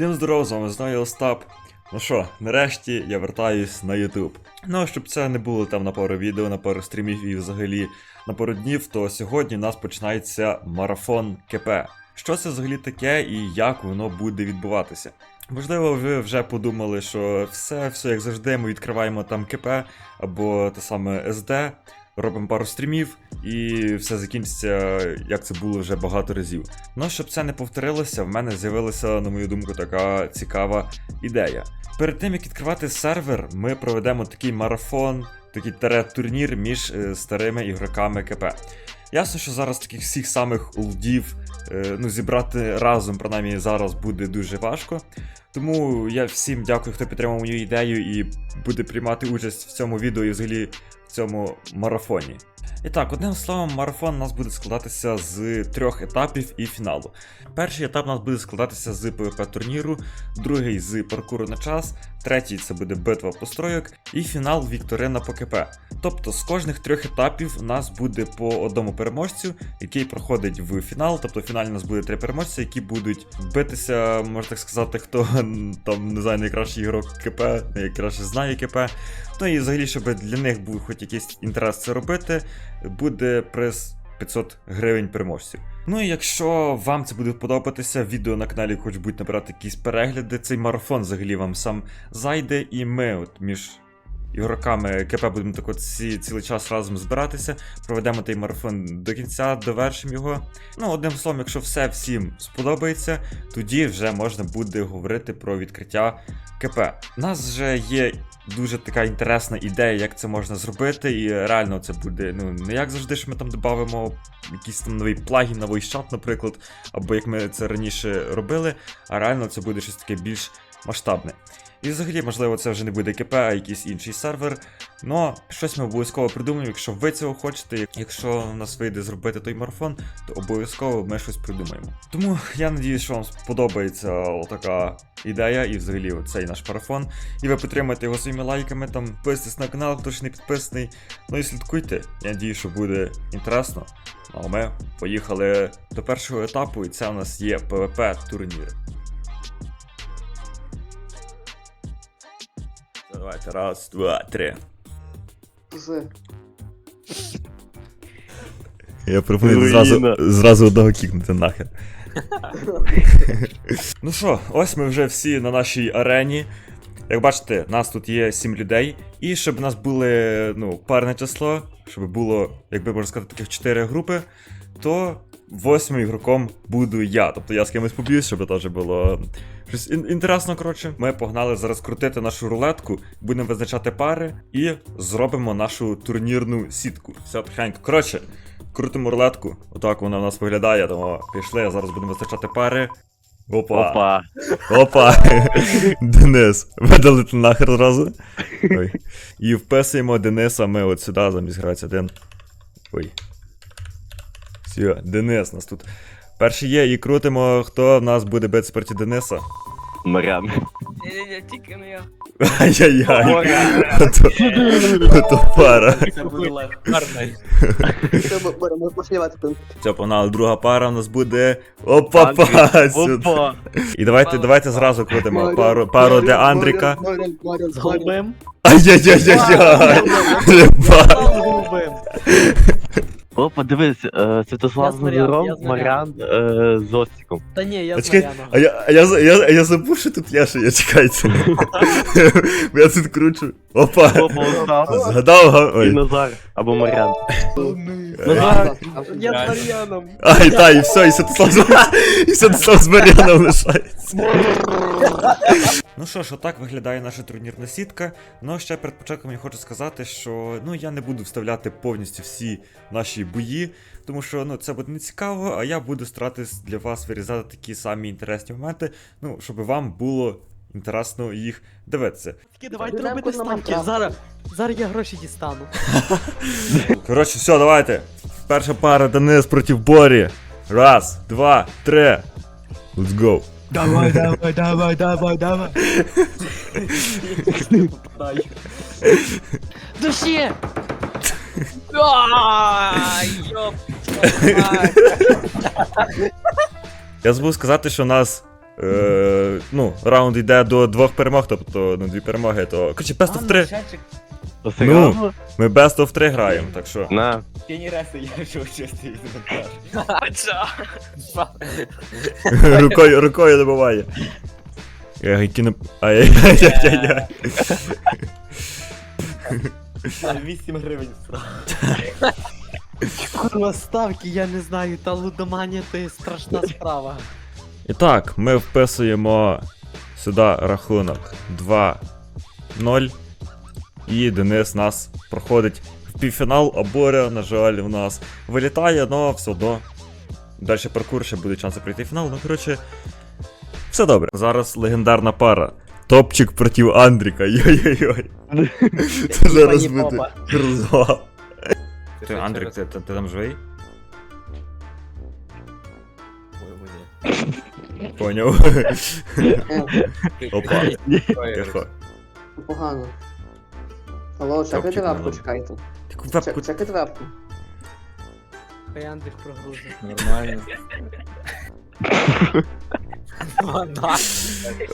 Всім здорово, з вами я Остап. Ну що, нарешті я вертаюсь на YouTube. Ну, щоб це не було там на пару відео, на пару стрімів і взагалі на пару днів, то сьогодні у нас починається марафон КП. Що це взагалі таке і як воно буде відбуватися? Можливо, ви вже подумали, що все, все як завжди, ми відкриваємо там КП або те саме СД, робимо пару стрімів, і все закінчиться, як це було вже багато разів. Ну, щоб це не повторилося, в мене з'явилася, на мою думку, така цікава ідея. Перед тим як відкривати сервер, ми проведемо такий марафон, такий тере-турнір між е, старими ігроками КП. Ясно, що зараз таких всіх самих олдів е, ну, зібрати разом, принаймні зараз буде дуже важко. Тому я всім дякую, хто підтримав мою ідею і буде приймати участь в цьому відео і взагалі в цьому марафоні. І так, одним словом, марафон у нас буде складатися з трьох етапів і фіналу. Перший етап у нас буде складатися з ПВП турніру, другий з паркуру на час, третій це буде битва постройок, і фінал Вікторина по КП. Тобто з кожних трьох етапів у нас буде по одному переможцю, який проходить в фінал. Тобто в фіналі у нас буде три переможці, які будуть битися, можна так сказати, хто там не знаю, найкращий ігрок КП, найкраще знає КП. Ну і взагалі, щоб для них був хоч якийсь інтерес це робити, буде приз 500 гривень переможців. Ну і якщо вам це буде подобатися, відео на каналі хоч будь набирати якісь перегляди, цей марафон взагалі вам сам зайде, і ми от між ігроками КП будемо так от ці, цілий час разом збиратися, проведемо той марафон до кінця, довершимо його. Ну, одним словом, якщо все всім сподобається, тоді вже можна буде говорити про відкриття КП. У нас вже є дуже така інтересна ідея, як це можна зробити, і реально це буде ну не як завжди, що ми там додамо якийсь там новий плагін на VoiceChat, наприклад, або як ми це раніше робили, а реально це буде щось таке більш масштабне. І взагалі, можливо, це вже не буде КП, а якийсь інший сервер. Ну, щось ми обов'язково придумаємо, якщо ви цього хочете, якщо в нас вийде зробити той марафон, то обов'язково ми щось придумаємо. Тому я надіюсь, що вам сподобається така ідея і взагалі цей наш марафон. І ви підтримуєте його своїми лайками, там підписуйтесь на канал, хто ще не підписаний. Ну і слідкуйте. Я надію, що буде інтересно. А ми поїхали до першого етапу, і це у нас є PvP турнір. Давайте, раз, два, три. З. Я пропоную Руїна. зразу, зразу одного кікнути нахер. ну що, ось ми вже всі на нашій арені. Як бачите, нас тут є 7 людей. І щоб у нас були ну, парне число, щоб було, якби можна сказати, таких 4 групи, то восьмим ігроком буду я. Тобто я з кимось поб'юсь, щоб теж було щось ін- інтересно. Коротше, ми погнали зараз крутити нашу рулетку, будемо визначати пари і зробимо нашу турнірну сітку. Все тихенько. Коротше, крутимо рулетку. Отак вона в нас виглядає. Тому пішли, зараз будемо визначати пари. Опа. Опа. Опа! Денис, видалити нахер зразу. Ой. І вписуємо Дениса ми от сюди замість грати один. Ой. Все, Денис нас тут. Перший є і крутимо, хто в нас буде бити проти Дениса. Марян. Ні-ні-ні, тільки не я. Ай-яй-яй. Ото- Ото пара. Це буде. Це будемо. Все, погнали, друга пара у нас буде. Опа, па! сюди. Опа. І давайте, давайте зразу крутимо пару, пару для Андріка. Маріан, Маріан, З Маріан. голубим. Ай-яй-яй-яй-яй! Єба. Опа, дивись, е, Святослав з Мар'ян, я з Марян е, з Остіком. Та ні, я А з чекай, а я, а я, за- я, я забув, що тут я, що я чекайте. Бо я тут кручу. Опа! Опа, Остап Згадав, га? і Ой. Назар. Або Марян. Назар, я з Мар'яном. Ай, та, і все, і Святослав, з- і Святослав з Мар'яном лишається. Ну що ж, отак виглядає наша турнірна сітка. Ну, ще перед початком я хочу сказати, що ну я не буду вставляти повністю всі наші бої, тому що ну це буде не цікаво, а я буду старатись для вас вирізати такі самі інтересні моменти, ну, щоб вам було інтересно їх дивитися. Тільки давайте робити на ставки. Майнкрафт. Зараз, зараз я гроші дістану. Коротше, все, давайте. Перша пара Денис проти Борі. Раз, два, три. Let's go. Давай, давай, давай, давай, давай. Душі! Я забув сказати, що у нас Е, ну, раунд йде до двох перемог, тобто ну, дві перемоги, то. Коротше, best of 3. Ну. Ми best of 3 граємо, так що. На. рукою, рукою не буває. Я які не. Ай-яй-яй-яй-яй. 8 гривень Курва, ставки, я не знаю, та лудоманія то є страшна справа. І так, ми вписуємо сюди рахунок 2-0. І Денис нас проходить в півфінал, а Боря, на жаль, в нас вилітає, але все одно. Далі паркур ще буде шанси пройти в фінал. Ну, коротше, все добре. Зараз легендарна пара. Топчик проти Андріка. Йой-йой-йой. Це зараз буде Попа. розвал. Ти, Андрік, ти, ти, ти там живий? Поняв. Опа. Тихо. Погано. Алло, чекайте Топчик вебку, чекайте. Таку вебку. Чек- Чекайте вебку. Хай Андрій прогрузить. Нормально.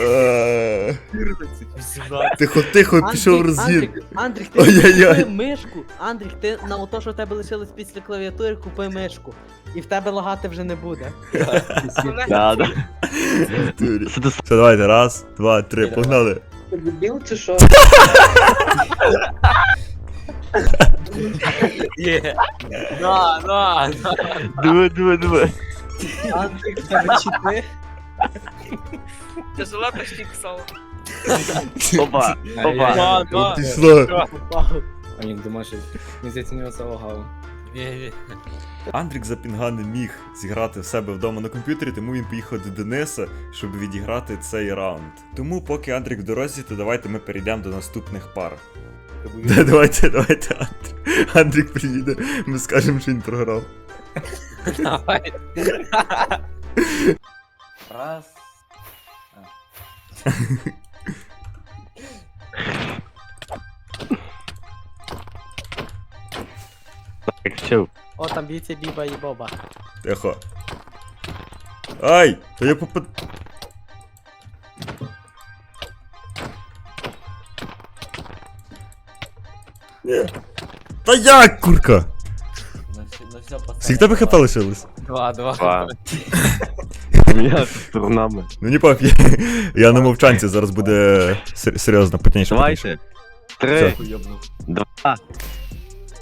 Е, Тихо, тихо, пішов розгін. Андрік, Андрік, ти Ой-ой-ой. купи мишку. Андрік, ти на ото, що в тебе лишилось після клавіатури, купи мишку. І в тебе лагати вже не буде. Да, да. Турі. Все, давайте, раз, два, три, погнали. Дебіл чи що? Є. На, на, на. Диви, диви, диви. Андрік, в тебе чіти. Тяжела почти писала. Опа, опа. На, на. Пішло. А ні, думаєш, мені здається, не залагало. Андрік Запінга не міг зіграти в себе вдома на комп'ютері, тому він поїхав до Дениса, щоб відіграти цей раунд. Тому, поки Андрік в дорозі, то давайте ми перейдемо до наступних пар. Да, давайте, давайте, Андрік. Андрік приїде, ми скажемо, що він програв. Давай. Раз. Так, чув. О, там б'ється Біба і Боба. Тихо. Ай! То я попад. Ні. Та як, курка? Скільки тебе хп лишилось? Два, два. Два. У мене з. Ну не пап, я, я на мовчанці, зараз буде сер- серйозно, потніше. Давайте. Три, два,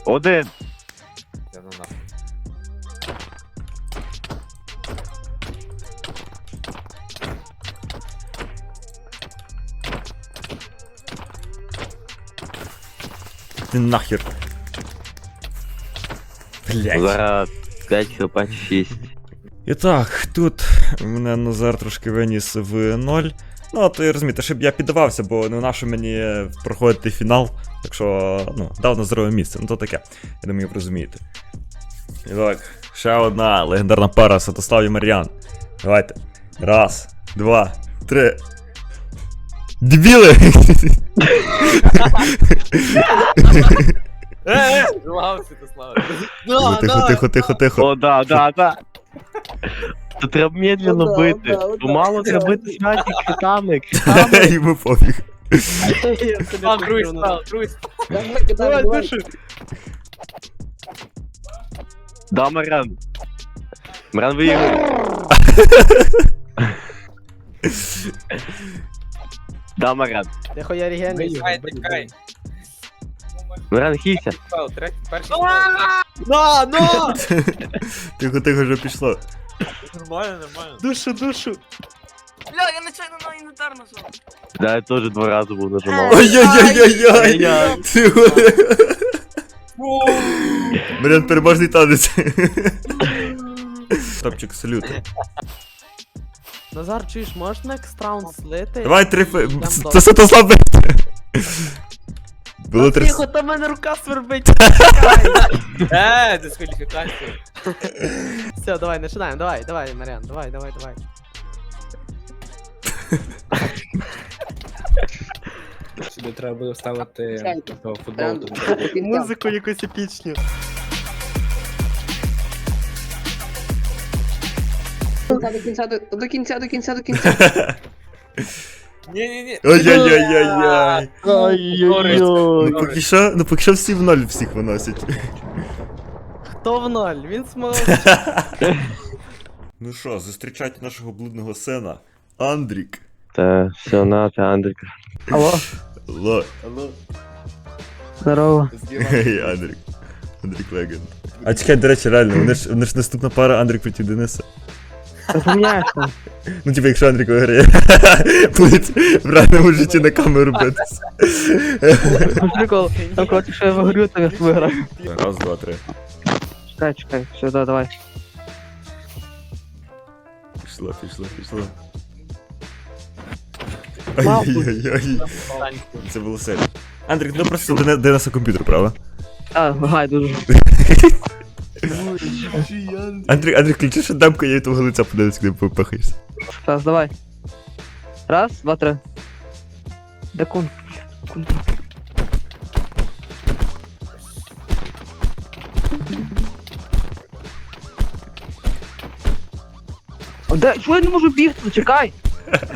один. Я нахуй. Ти нахер. Блять. Зараз 5 хп 6. І так, тут мене Назар трошки виніс в ноль. Ну, то і розумієте, щоб я піддавався, бо не нащо мені проходити фінал. Так що, ну, дав на здорове місце. Ну то таке. Я думаю, ви розумієте. І так, ще одна легендарна пара Святослав і Мар'ян. Давайте. Раз, два, три. Дебіли! Е, Зламався, ти. Тихо, тихо, тихо, тихо, тихо. О, да, да, да. То треба медленно О, да, бити. да, да. Помало треба бити смаки критами, критами. Йому пофіг. А, другий став, другий став. Давай, давай, давай. Да, Маран. Маран виіграє. Да, Маран. Я реген. Чекай, чекай. Маран, хійся. Став, третій, перший На, на! Тихо, тихо, вже пішло. Нормально, нормально. Душу, душу. Бля, я нечайно на інвентар нажав. Да, я теж два рази був нажимав. Ой-ой-ой-ой-ой! Ай-яй. Маріан, переможний танець. Топчик, салют. Назар, чуєш, можна next раунд слити? Давай три фи... Це. Святослав. Було три... Тихо, там мене рука свербить. Е, дискваліфікація. Все, давай, починаємо, давай, давай, Маріан, давай, давай, давай. Сюди треба буде вставити Чекайте. того футболу. Музику якусь епічну. До кінця, до, до кінця, до кінця, до кінця. Ні-ні-ні. Ой-ой-ой. Ну поки що, ну поки що всі в ноль всіх виносять. Хто в ноль? Він смог. Ну що, зустрічайте нашого блудного сина. Андрік. Та, все, на, це Андрік. Алло, Ло. здорово. Гей, Андрік. Андрік Легенд. А чекай, до речі, реально, вони ж, вони ж наступна пара Андрік проти Дениса. Розумієшся? Ну, типу, якщо Андрік виграє, будуть в реальному житті на камеру битися. Прикол, там коротше, що я виграю, то я виграю. Раз, два, три. Чекай, чекай, все, да, давай. Пішло, пішло, пішло. Ай-яй-яй. Це було сильно. Андрік, ну просто Дени- Дениса комп'ютер, правда? А, гай, дуже. Андрій, Андрій, включи ще дамку, я від твого лиця подивлюсь, коли попахаєшся. Раз, давай. Раз, два, три. Де кун? Кун. О, Де? Чого я не можу бігти? Чекай!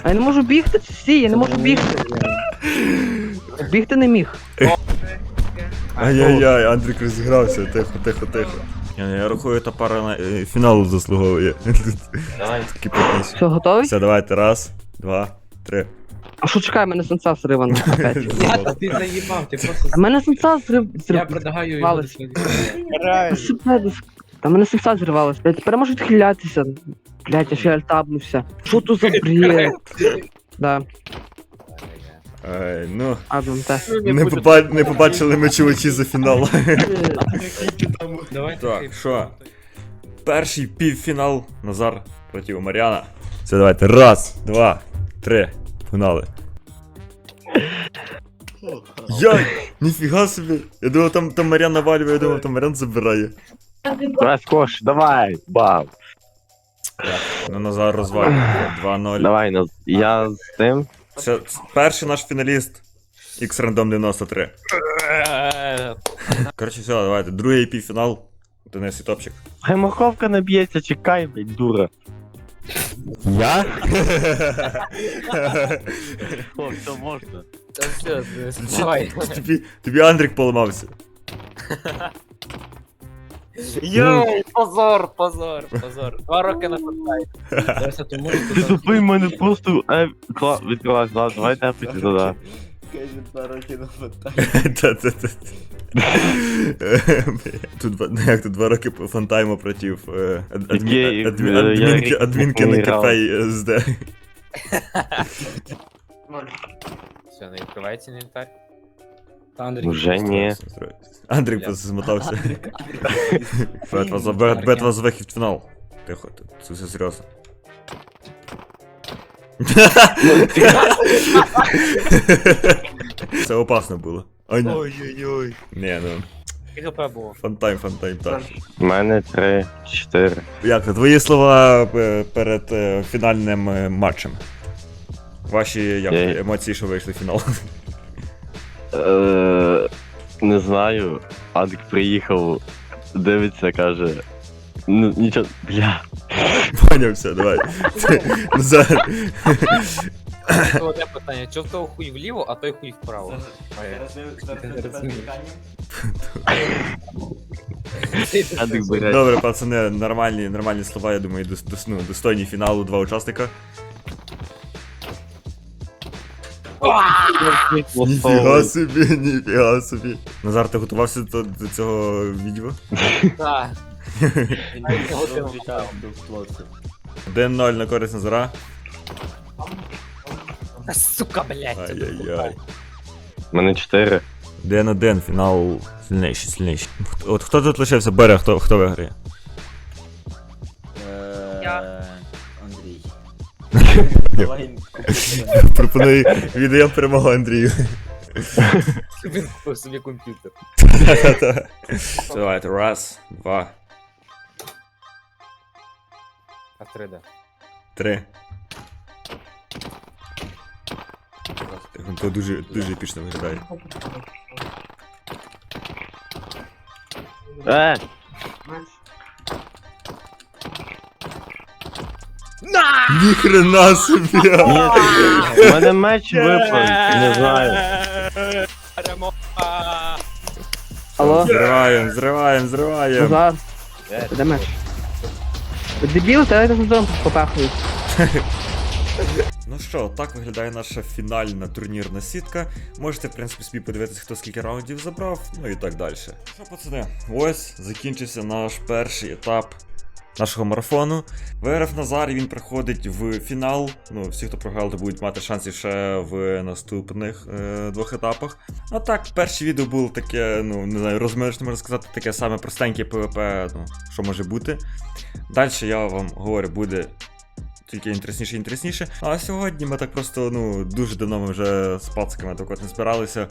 А я не можу бігти, всі, я не можу бігти. Бігти не міг. Ай-яй-яй, Андрік розігрався, тихо, тихо, тихо. Я, я рахую, та пара на е, фіналу заслуговує. Давай. Такі піднесі. Все, готовий? Все, давайте, раз, два, три. А що чекай, мене сенса зривано. опять. А ти заїбав, ти просто... А мене сенса зрив... Я зрив... предлагаю його Валиш. Та мене сенса зривалась. Я тепер можу відхилятися. Блять, я ще альтабнувся. Що тут за бред? Да, Ай, ну, адом, те. не, поба- не побачили ми чувачі за фінал. Давай Так, що? Перший півфінал Назар проти Мар'яна. Все, давайте. Раз, два, три. Погнали. Яй! Ніфіга собі! Я думав, там, там Мар'ян навалює, я думав, там Мар'ян забирає. Давай, скош, давай, бам. Ну, Назар розвалює. 2-0. Давай, ну, я з тим. Це перший наш фіналіст. X Random 93. Коротше, все, давайте. Другий півфінал. Денис і топчик. Хай морковка наб'ється, чекай, блядь, дура. Я? О, все можна. Давай. Тобі, тобі Андрік поламався. Йоу, позор, позор, позор. Два роки на фонтайні. Зараз я тому Ти тупий, мене просто е, кла- відкриваєш, давай тепити туди. Та-та-та. Тут два- ну, як тут два роки по фантайму проти е, ад- адмі- Який, адмі- е, адмінки, на грав. кафе СД. Все, не відкривається інвентар. Андрій. Вже ні. Андрік Я- просто змотався. За битва за вихід в фінал. Тихо, тут це все серйозно. Це опасно було. А ні. Ой-ой-ой. Ні, ну. Скільки ХП було? Фантайм, фантайм, так. У мене три, чотири. Як твої слова е, перед е, фінальним е, матчем? Ваші як, Я- емоції, що вийшли в фінал. Е, Не знаю. Андрік приїхав, дивиться, каже. Ну, нічого, бля. Поняв, все, давай. Назар. Це одне питання. Чого в того хуй вліво, а той хуй вправо? Андрік бере. Добре, пацани, нормальні, нормальні слова, я думаю, дос, дос, ну, достойні фіналу, два учасника. Ніфіга собі, ніфіга собі. Назар, ти готувався до, до цього відео? Так. 1-0 на користь Назара. Та сука, блядь. Ай-яй-яй. У мене чотири. 1-1, фінал сильніший, сильніший. Хто- От хто тут лишився? Бере, хто, хто виграє? Я. Андрій. Пропоную віддаємо перемогу Андрію. Він купив собі комп'ютер. Та-та-та. Давайте, раз, два, А 3D. три. То дуже, дуже епічно виглядає. Е! Ніхрена собі! Ні, в мене меч випав, не знаю. Перемога! Алло, Зриваємо, зриваємо, зриваємо. Назар. Де меч? Ти Дебіл, та я попахую. Ну що, так виглядає наша фінальна турнірна сітка. Можете, в принципі, собі подивитися, хто скільки раундів забрав, ну і так далі. Що, пацани, ось закінчився наш перший етап нашого марафону. ВРФ Назар, він приходить в фінал. Ну, всі, хто програв, то будуть мати шанси ще в наступних е, двох етапах. А так, перше відео було таке, ну, не знаю, розмежне, можна сказати, таке саме простеньке ПВП, ну, що може бути. Далі я вам говорю, буде тільки інтересніше інтересніше. А сьогодні ми так просто, ну, дуже давно ми вже з пациками так от не збиралися.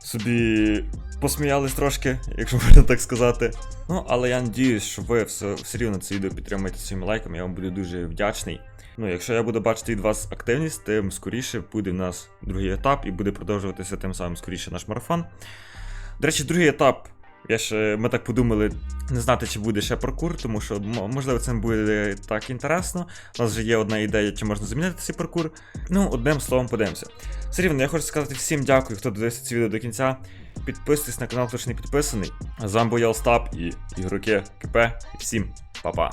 Собі посміялись трошки, якщо можна так сказати. Ну, але я надіюсь, що ви все, все рівно це відео підтримуєте своїми лайками, я вам буду дуже вдячний. Ну, якщо я буду бачити від вас активність, тим скоріше буде в нас другий етап і буде продовжуватися тим самим скоріше наш марафон. До речі, другий етап. Я ще, ми так подумали, не знати, чи буде ще паркур, тому що можливо це не буде так інтересно. У нас вже є одна ідея, чи можна замінити цей паркур. Ну, одним словом, подивимося. Все рівно, я хочу сказати всім дякую, хто дивився це відео до кінця. Підписуйтесь на канал, хто ще не підписаний. З вами був я Остап і ігроки КП. І всім па-па.